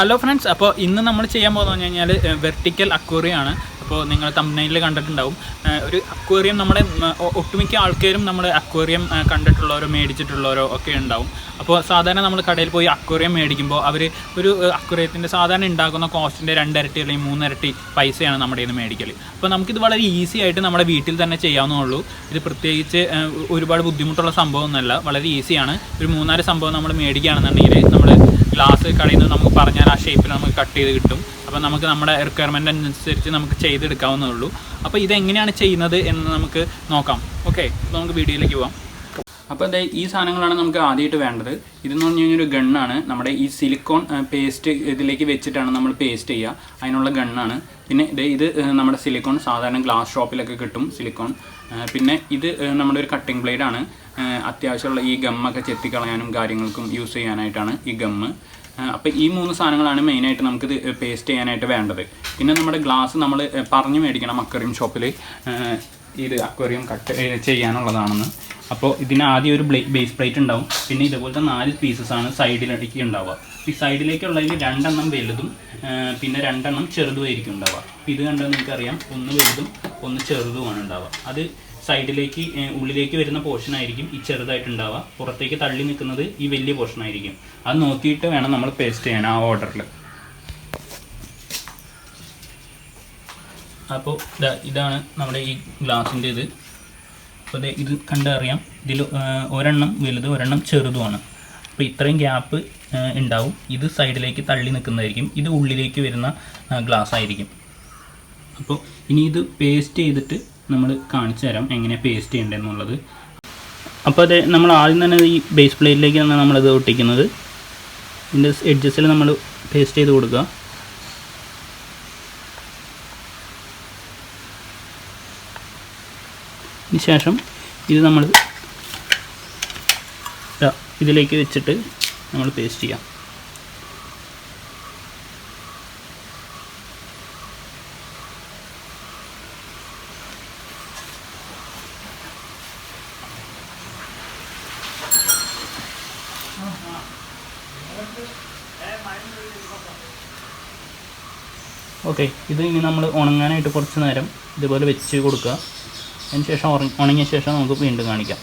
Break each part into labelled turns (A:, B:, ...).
A: Hello friends അപ്പോൾ ഇന്ന് നമ്മൾ ചെയ്യാൻ പോകുന്നത് പറഞ്ഞു കഴിഞ്ഞാൽ വെർട്ടിക്കൽ അക്വേറിയാണ് അപ്പോൾ നിങ്ങൾ തമിഴ്നയിൽ കണ്ടിട്ടുണ്ടാവും. ഒരു അക്വേറിയം നമ്മുടെ ഒട്ടുമിക്ക ആൾക്കാരും നമ്മൾ അക്വേറിയം കണ്ടിട്ടുള്ളവരോ മേടിച്ചിട്ടുള്ളവരോ ഒക്കെ ഉണ്ടാവും. അപ്പോൾ സാധാരണ നമ്മൾ കടയിൽ പോയി അക്വേറിയം മേടിക്കുമ്പോൾ അവർ ഒരു അക്വേറിയത്തിന്റെ സാധാരണ ഉണ്ടാക്കുന്ന കോസ്റ്റിന്റെ രണ്ടിരട്ടി അല്ലെങ്കിൽ മൂന്നിരട്ടി പൈസയാണ് നമ്മുടെ ഇന്ന് മേടിക്കൽ അപ്പോൾ നമുക്കിത് വളരെ ഈസി ആയിട്ട് നമ്മുടെ വീട്ടിൽ തന്നെ ചെയ്യാവുന്നുള്ളൂ ഇത് പ്രത്യേകിച്ച് ഒരുപാട് ബുദ്ധിമുട്ടുള്ള സംഭവമൊന്നുമല്ല. വളരെ ഈസിയാണ് ഒരു മൂന്നാൽ സംഭവം നമ്മൾ മേടിക്കുകയാണെന്നുണ്ടെങ്കിൽ നമ്മൾ കടയിൽ നിന്ന് നമുക്ക് പറഞ്ഞാൽ ആ ഷേപ്പിൽ നമുക്ക് കട്ട് ചെയ്ത് കിട്ടും. അപ്പോൾ നമുക്ക് നമ്മുടെ റിക്വയർമെന്റ് അനുസരിച്ച് നമുക്ക് ചെയ്തെടുക്കാവുന്നേ ഉള്ളൂ അപ്പോൾ ഇതെങ്ങനെയാണ് ചെയ്യുന്നത് എന്ന് നമുക്ക് നോക്കാം. ഓക്കെ നമുക്ക് വീഡിയോയിലേക്ക് പോവാം. അപ്പോൾ അതെ ഈ സാധനങ്ങളാണ് നമുക്ക് ആദ്യമായിട്ട് വേണ്ടത്. ഇതെന്ന് പറഞ്ഞു കഴിഞ്ഞാൽ ഒരു ഗണ്ണാണ് നമ്മുടെ ഈ സിലിക്കോൺ പേസ്റ്റ് ഇതിലേക്ക് വെച്ചിട്ടാണ് നമ്മൾ പേസ്റ്റ് ചെയ്യുക. അതിനുള്ള ഗണ്ണാണ് പിന്നെ ഇത് ഇത് നമ്മുടെ സിലിക്കോൺ സാധാരണ ഗ്ലാസ് ഷോപ്പിലൊക്കെ കിട്ടും സിലിക്കോൺ പിന്നെ ഇത് നമ്മുടെ ഒരു കട്ടിംഗ് ബ്ലേഡാണ് അത്യാവശ്യമുള്ള ഈ ഗമ്മൊക്കെ ചെത്തിക്കളയാനും കാര്യങ്ങൾക്കും യൂസ് ചെയ്യാനായിട്ടാണ് ഈ ഗമ്മ് അപ്പോൾ ഈ മൂന്ന് സാധനങ്ങളാണ് മെയിനായിട്ട് നമുക്കിത് പേസ്റ്റ് ചെയ്യാനായിട്ട് വേണ്ടത്. പിന്നെ നമ്മുടെ ഗ്ലാസ് നമ്മൾ പറഞ്ഞു മേടിക്കണം അക്വറിയം ഷോപ്പിൽ ഇത് അക്വറിയം കട്ട് ചെയ്യാനുള്ളതാണെന്ന്. അപ്പോൾ ഇതിന് ആദ്യം ഒരു ബേസ് പ്ലേറ്റ് ഉണ്ടാവും. പിന്നെ ഇതുപോലത്തെ നാല് പീസസ് ആണ് സൈഡിലേക്ക് ഉണ്ടാവുക. ഈ സൈഡിലേക്കുള്ളതിൽ രണ്ടെണ്ണം വലുതും പിന്നെ രണ്ടെണ്ണം ചെറുതുമായിരിക്കും ഉണ്ടാവുക. അപ്പോൾ ഇത് കണ്ടാൽ നിങ്ങൾക്കറിയാം ഒന്ന് വലുതും ഒന്ന് ചെറുതുമാണ് ഉണ്ടാവുക. അത് സൈഡിലേക്ക് ഉള്ളിലേക്ക് വരുന്ന പോർഷൻ ആയിരിക്കും ഈ ചെറുതായിട്ട് ഉണ്ടാവുക പുറത്തേക്ക് തള്ളി നിൽക്കുന്നത് ഈ വലിയ പോർഷൻ ആയിരിക്കും. അത് നോക്കിയിട്ട് വേണം നമ്മൾ പേസ്റ്റ് ചെയ്യാൻ ആ ഓർഡറിൽ അപ്പോൾ ഇതാണ് നമ്മുടെ ഈ ഗ്ലാസിന്റെ ഇത്. അപ്പോൾ ഇത് കണ്ടറിയാം. ഇതിൽ ഒരെണ്ണം വലുത് ഒരെണ്ണം ചെറുതുമാണ്. അപ്പോൾ ഇത്രയും ഗ്യാപ്പ് ഉണ്ടാവും. ഇത് സൈഡിലേക്ക് തള്ളി നിൽക്കുന്നതായിരിക്കും. ഇത് ഉള്ളിലേക്ക് വരുന്ന ഗ്ലാസ് ആയിരിക്കും. അപ്പോൾ ഇനി ഇത് പേസ്റ്റ് ചെയ്തിട്ട് നമ്മൾ കാണിച്ചു തരാം എങ്ങനെ പേസ്റ്റ് ചെയ്യേണ്ടതെന്നുള്ളത്. അപ്പോൾ അത് നമ്മൾ ആദ്യം തന്നെ ഈ ബേസ് പ്ലേറ്റിലേക്കാണ് നമ്മളിത് ഒട്ടിക്കുന്നത്. ഇതിന്റെ എഡ്ജസിൽ നമ്മൾ പേസ്റ്റ് ചെയ്ത് കൊടുക്കുക. ശേഷം ഇത് നമ്മൾ ഇതിലേക്ക് വെച്ചിട്ട് നമ്മൾ പേസ്റ്റ് ചെയ്യാം. ഓക്കെ ഇത് ഇനി നമ്മൾ ഉണങ്ങാനായിട്ട് കുറച്ച് നേരം ഇതുപോലെ വെച്ച് കൊടുക്കുക. അതിന് ശേഷം ഉണങ്ങിയ ശേഷം നമുക്ക് വീണ്ടും കാണിക്കാം.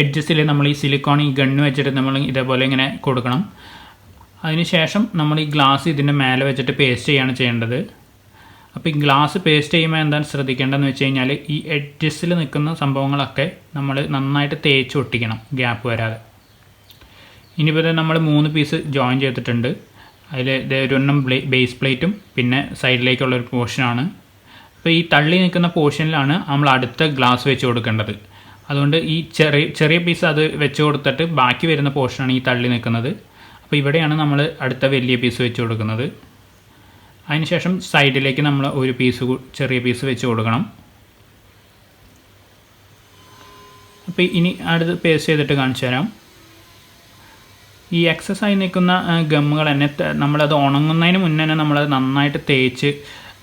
A: എഡ്ജസിൽ നമ്മൾ ഈ സിലിക്കോൺ ഈ ഗണ്ണ് വെച്ചിട്ട് നമ്മൾ ഇതേപോലെ ഇങ്ങനെ കൊടുക്കണം. അതിന് ശേഷം നമ്മൾ ഈ ഗ്ലാസ് ഇതിന്റെ മേലെ വെച്ചിട്ട് പേസ്റ്റ് ചെയ്യാണ് ചെയ്യേണ്ടത്. അപ്പോൾ ഈ ഗ്ലാസ് പേസ്റ്റ് ചെയ്യുമ്പോൾ എന്താണ് ശ്രദ്ധിക്കേണ്ടതെന്ന് വെച്ച് കഴിഞ്ഞാൽ ഈ എഡ്ജസിൽ നിൽക്കുന്ന സംഭവങ്ങളൊക്കെ നമ്മൾ നന്നായിട്ട് തേച്ച് ഒട്ടിക്കണം ഗ്യാപ്പ് വരാതെ. ഇനിയിപ്പോൾ നമ്മൾ മൂന്ന് പീസ് ജോയിൻ ചെയ്തിട്ടുണ്ട്. അതിൽ ഒരെണ്ണം ബേസ് പ്ലേറ്റും പിന്നെ സൈഡിലേക്കുള്ള ഒരു പോർഷനാണ് അപ്പോൾ ഈ തള്ളി നിൽക്കുന്ന പോർഷനിലാണ് നമ്മൾ അടുത്ത ഗ്ലാസ് വെച്ച് കൊടുക്കേണ്ടത്. അതുകൊണ്ട് ഈ ചെറിയ ചെറിയ പീസ് അത് വെച്ച് കൊടുത്തിട്ട് ബാക്കി വരുന്ന പോർഷനാണ് ഈ തള്ളി നിൽക്കുന്നത്. അപ്പോൾ ഇവിടെയാണ് നമ്മൾ അടുത്ത വലിയ പീസ് വെച്ച് കൊടുക്കുന്നത്. അതിനുശേഷം സൈഡിലേക്ക് നമ്മൾ ഒരു പീസ് ചെറിയ പീസ് വെച്ച് കൊടുക്കണം. അപ്പോൾ ഇനി അടുത്ത് പേസ്റ്റ് ചെയ്തിട്ട് കാണിച്ചു തരാം. ഈ എക്സസ് ആയി നിൽക്കുന്ന ഗമ്മുകൾ തന്നെ നമ്മളത് ഉണങ്ങുന്നതിന് മുന്നേ തന്നെ നമ്മളത് നന്നായിട്ട് തേച്ച്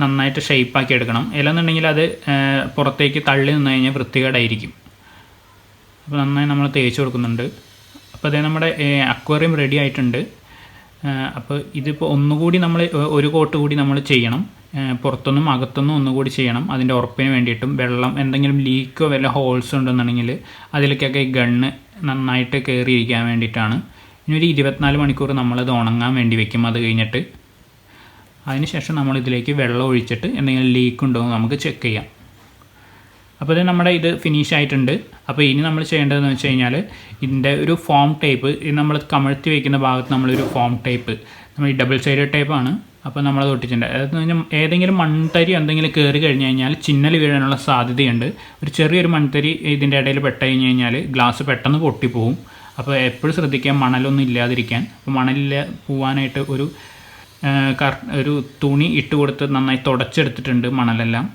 A: നന്നായിട്ട് ഷേപ്പാക്കി എടുക്കണം. ഇല്ലെന്നുണ്ടെങ്കിൽ അത് പുറത്തേക്ക് തള്ളി നിന്ന് കഴിഞ്ഞാൽ വൃത്തികേടായിരിക്കും. അപ്പോൾ നന്നായി നമ്മൾ തേച്ച് കൊടുക്കുന്നുണ്ട്. അപ്പോൾ അതേ നമ്മുടെ അക്വേറിയം റെഡി ആയിട്ടുണ്ട്. അപ്പോൾ ഇതിപ്പോൾ ഒന്നുകൂടി നമ്മൾ ഒരു കോട്ട് കൂടി നമ്മൾ ചെയ്യണം. പുറത്തൊന്നും അകത്തൊന്നും ഒന്നുകൂടി ചെയ്യണം. അതിന്റെ ഉറപ്പിന് വേണ്ടിയിട്ടും വെള്ളം എന്തെങ്കിലും ലീക്കോ വല്ല ഹോൾസ് ഉണ്ടെന്നുണ്ടെങ്കിൽ അതിലേക്കൊക്കെ ഈ ഗണ്ണ് നന്നായിട്ട് കയറിയിരിക്കാൻ വേണ്ടിയിട്ടാണ്. ഇനി ഒരു ഇരുപത്തിനാല് മണിക്കൂർ നമ്മളത് ഉണങ്ങാൻ വേണ്ടി വെക്കും. അത് കഴിഞ്ഞിട്ട് അതിനുശേഷം നമ്മൾ ഇതിലേക്ക് വെള്ളം ഒഴിച്ചിട്ട് എന്തെങ്കിലും ലീക്ക് ഉണ്ടോ എന്ന് നമുക്ക് ചെക്ക് ചെയ്യാം. അപ്പോൾ ഇത് നമ്മുടെ ഇത് ഫിനിഷ് ആയിട്ടുണ്ട്. അപ്പോൾ ഇനി നമ്മൾ ചെയ്യേണ്ടതെന്ന് വെച്ച് കഴിഞ്ഞാൽ ഇതിന്റെ ഒരു ഫോം ടൈപ്പ് ഇത് നമ്മൾ കമഴ്ത്തി വയ്ക്കുന്ന ഭാഗത്ത് നമ്മളൊരു ഫോം ടൈപ്പ് നമ്മൾ ഈ ഡബിൾ സൈഡ് ടേപ്പാണ് അപ്പോൾ നമ്മളത് ഒട്ടിച്ചിട്ടുണ്ട്. അതെന്ന് പറഞ്ഞാൽ ഏതെങ്കിലും മൺതരി എന്തെങ്കിലും കയറി കഴിഞ്ഞ് കഴിഞ്ഞാൽ ചിന്നൽ വീഴാനുള്ള സാധ്യതയുണ്ട്. ഒരു ചെറിയൊരു മൺതരി ഇതിന്റെ ഇടയിൽ പെട്ട് കഴിഞ്ഞ് കഴിഞ്ഞാൽ ഗ്ലാസ് പെട്ടെന്ന് പൊട്ടിപ്പോവും. അപ്പോൾ എപ്പോഴും ശ്രദ്ധിക്കാം മണലൊന്നും ഇല്ലാതിരിക്കാൻ. അപ്പോൾ മണലിൽ പോവാനായിട്ട് ഒരു കർ ഒരു തുണി ഇട്ട് കൊടുത്ത് നന്നായി തുടച്ചെടുത്തിട്ടുണ്ട് മണലെല്ലാം.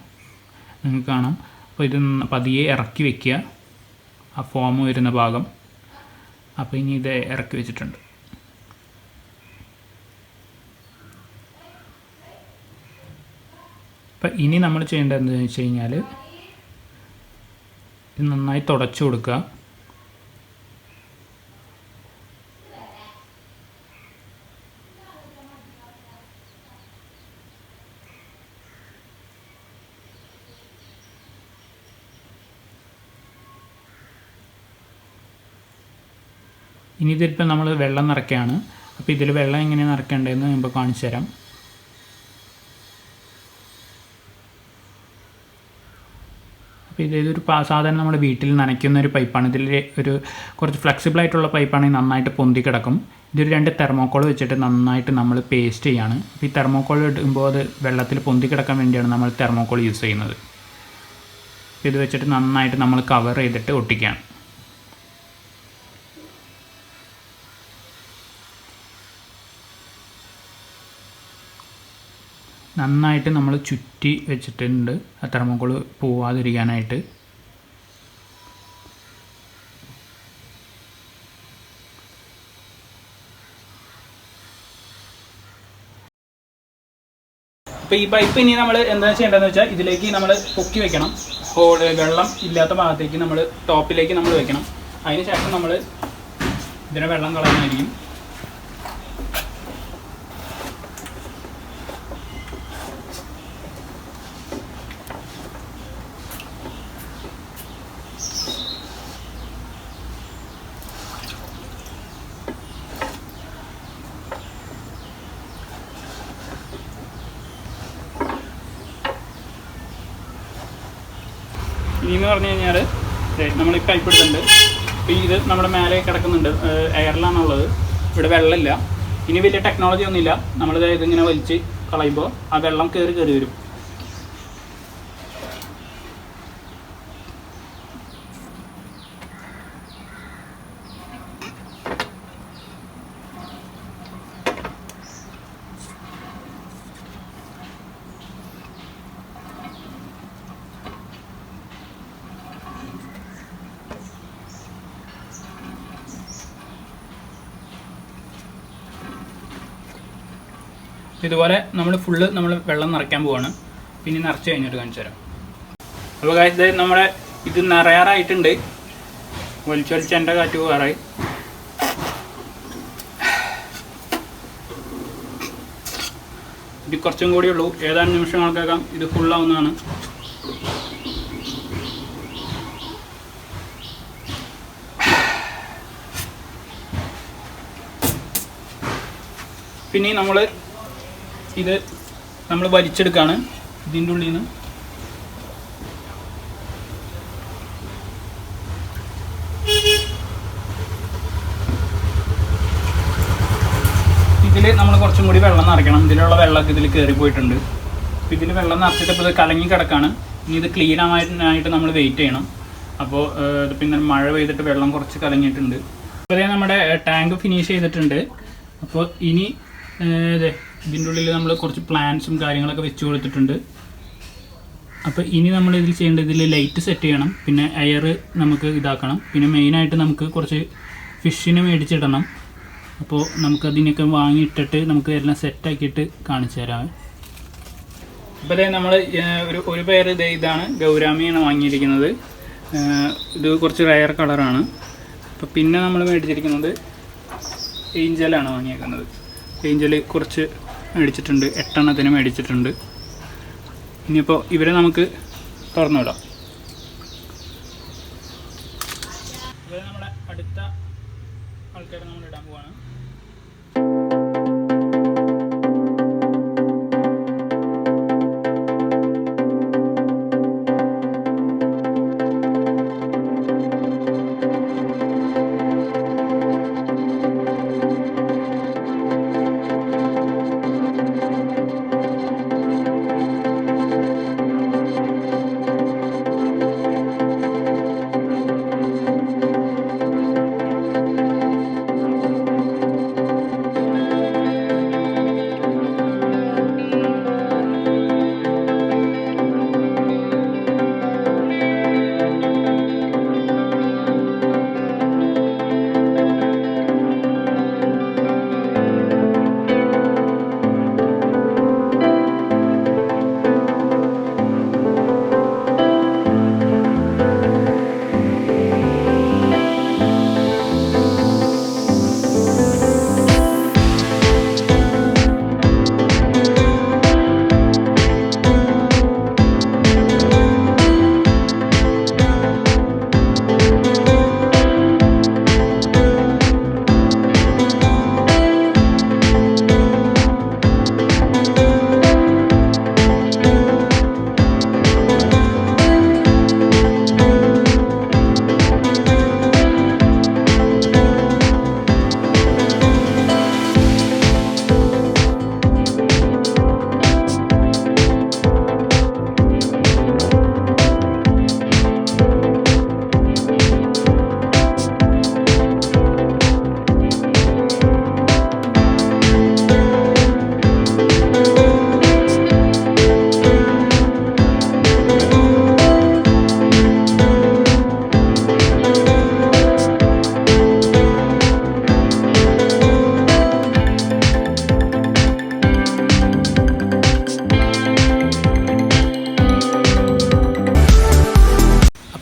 A: നിങ്ങൾക്ക് കാണാം. അപ്പോൾ ഇത് പതിയെ ഇറക്കി വെക്കുക. ആ ഫോം വരുന്ന ഭാഗം. അപ്പോൾ ഇനി ഇത് ഇറക്കി വെച്ചിട്ടുണ്ട്. അപ്പം ഇനി നമ്മൾ ചെയ്യേണ്ടത് എന്താണെന്ന് വെച്ച് കഴിഞ്ഞാൽ ഇത് നന്നായി തുടച്ചു കൊടുക്കുക. ഇനി ഇതിലിപ്പോൾ നമ്മൾ വെള്ളം നിറയ്ക്കുകയാണ്. അപ്പോൾ ഇതിൽ വെള്ളം എങ്ങനെയാണ് നിറയ്ക്കേണ്ടതെന്ന് ഇപ്പോൾ കാണിച്ചു തരാം. അപ്പോൾ ഇത് സാധാരണ നമ്മുടെ വീട്ടിൽ നനയ്ക്കുന്ന ഒരു പൈപ്പാണ്. ഇതിൽ ഒരു കുറച്ച് ഫ്ലെക്സിബിൾ ആയിട്ടുള്ള പൈപ്പാണ് നന്നായിട്ട് പൊന്തി കിടക്കും. ഇതൊരു രണ്ട് തെർമോക്കോൾ വെച്ചിട്ട് നന്നായിട്ട് നമ്മൾ പേസ്റ്റ് ചെയ്യാണ്. അപ്പോൾ ഈ തെർമോക്കോൾ ഇടുമ്പോൾ അത് വെള്ളത്തിൽ പൊന്തി കിടക്കാൻ വേണ്ടിയാണ് നമ്മൾ തെർമോക്കോൾ യൂസ് ചെയ്യുന്നത്. ഇത് വെച്ചിട്ട് നന്നായിട്ട് നമ്മൾ കവർ ചെയ്തിട്ട് ഒട്ടിക്കുകയാണ്. നന്നായിട്ട് നമ്മൾ ചുറ്റി വെച്ചിട്ടുണ്ട്. ആ തെർമോക്കോൾ പോവാതിരിക്കാനായിട്ട്. അപ്പോൾ ഈ പൈപ്പ് ഇനി നമ്മൾ എന്താ ചെയ്യേണ്ടതെന്ന് വെച്ചാൽ ഇതിലേക്ക് നമ്മൾ പൊക്കി വെക്കണം. ഹോൾ വെള്ളം ഇല്ലാത്ത ഭാഗത്തേക്ക് നമ്മൾ ടോപ്പിലേക്ക് നമ്മൾ വെക്കണം. അതിന് ശേഷം നമ്മൾ ഇതിനെ വെള്ളം കളയാനായിരിക്കും. ഇനിയെന്ന് പറഞ്ഞു കഴിഞ്ഞാൽ നമ്മൾ ഇടുന്നുണ്ട് അപ്പോൾ ഇത് നമ്മുടെ മേലെ കിടക്കുന്നുണ്ട്. എയറിലാണുള്ളത് ഇവിടെ വെള്ളമില്ല. ഇനി വലിയ ടെക്നോളജി ഒന്നുമില്ല. നമ്മളിത് ഇതിങ്ങനെ വലിച്ച് കളയുമ്പോൾ ആ വെള്ളം കയറി കയറി വരും. ഇതുപോലെ നമ്മൾ ഫുള്ള് നമ്മൾ വെള്ളം നിറയ്ക്കാൻ പോവാണ്. പിന്നെ നിറച്ച് കഴിഞ്ഞിട്ട് കാണിച്ചു തരാം. അപ്പോൾ ഇത് നമ്മുടെ ഇത് നിറയാറായിട്ടുണ്ട്. വലിച്ചൊലിച്ച് എന്റെ കാറ്റ് പോകാറായി ഇത് കുറച്ചും കൂടി ഉള്ളൂ. ഏതാനും നിമിഷങ്ങൾക്കകം ഇത് ഫുള്ളാവുന്നതാണ് പിന്നെ നമ്മൾ ഇത് നമ്മൾ വലിച്ചെടുക്കുകയാണ് ഇതിന്റെ ഉള്ളിൽ നിന്ന് ഇതിൽ നമ്മൾ കുറച്ചും കൂടി വെള്ളം നിറയ്ക്കണം. ഇതിലുള്ള വെള്ളമൊക്കെ ഇതിൽ കയറി പോയിട്ടുണ്ട്. അപ്പോൾ ഇതിൽ വെള്ളം നിറച്ചിട്ട് ഇപ്പോൾ ഇത് കലങ്ങി കിടക്കാണ്. ഇനി ഇത് ക്ലീൻ ആവാനായിട്ട് നമ്മൾ വെയിറ്റ് ചെയ്യണം. അപ്പോൾ പിന്നെ മഴ പെയ്തിട്ട് വെള്ളം കുറച്ച് കലങ്ങിയിട്ടുണ്ട്. ഇപ്പോഴേ നമ്മുടെ ടാങ്ക് ഫിനിഷ് ചെയ്തിട്ടുണ്ട്. അപ്പോൾ ഇനി ഇതിന്റെ ഉള്ളിൽ നമ്മൾ കുറച്ച് പ്ലാന്റ്സും കാര്യങ്ങളൊക്കെ വെച്ച് കൊടുത്തിട്ടുണ്ട്. അപ്പോൾ ഇനി നമ്മൾ ഇതിൽ ചെയ്യേണ്ടത് ഇതിൽ ലൈറ്റ് സെറ്റ് ചെയ്യണം. പിന്നെ എയർ നമുക്ക് ഇതാക്കണം. പിന്നെ മെയിനായിട്ട് നമുക്ക് കുറച്ച് ഫിഷിനെ മേടിച്ചിടണം. അപ്പോൾ നമുക്കതിനൊക്കെ വാങ്ങിയിട്ടിട്ട് നമുക്ക് എല്ലാം സെറ്റാക്കിയിട്ട് കാണിച്ചു തരാം. ഇപ്പോൾ ഇതേ നമ്മൾ ഒരു ഒരു പേര് ഇതേ ഇതാണ് ഗൗരാമിയാണ് വാങ്ങിയിരിക്കുന്നത്. ഇത് കുറച്ച് റയർ കളറാണ് അപ്പോൾ പിന്നെ നമ്മൾ മേടിച്ചിരിക്കുന്നത് ഏഞ്ചലാണ് വാങ്ങിയേക്കുന്നത്. ഏഞ്ചൽ കുറച്ച് മേടിച്ചിട്ടുണ്ട് എട്ടെണ്ണത്തിന് മേടിച്ചിട്ടുണ്ട്. ഇനിയിപ്പോൾ ഇവരെ നമുക്ക് തുറന്നു വിടാം ഇവരെ നമ്മുടെ അടുത്ത ആൾക്കാരെ നമ്മൾ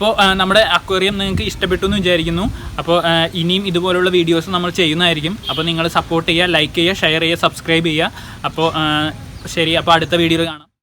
A: അപ്പോൾ നമ്മുടെ അക്വേറിയം നിങ്ങൾക്ക് ഇഷ്ടപ്പെട്ടു എന്ന് വിചാരിക്കുന്നു. അപ്പോൾ ഇനിയും ഇതുപോലുള്ള വീഡിയോസ് നമ്മൾ ചെയ്യുന്നതായിരിക്കും. അപ്പോൾ നിങ്ങൾ സപ്പോർട്ട് ചെയ്യുക ലൈക്ക് ചെയ്യുക ഷെയർ ചെയ്യുക സബ്സ്ക്രൈബ് ചെയ്യുക. അപ്പോൾ ശരി അപ്പോൾ അടുത്ത വീഡിയോയിൽ കാണാം.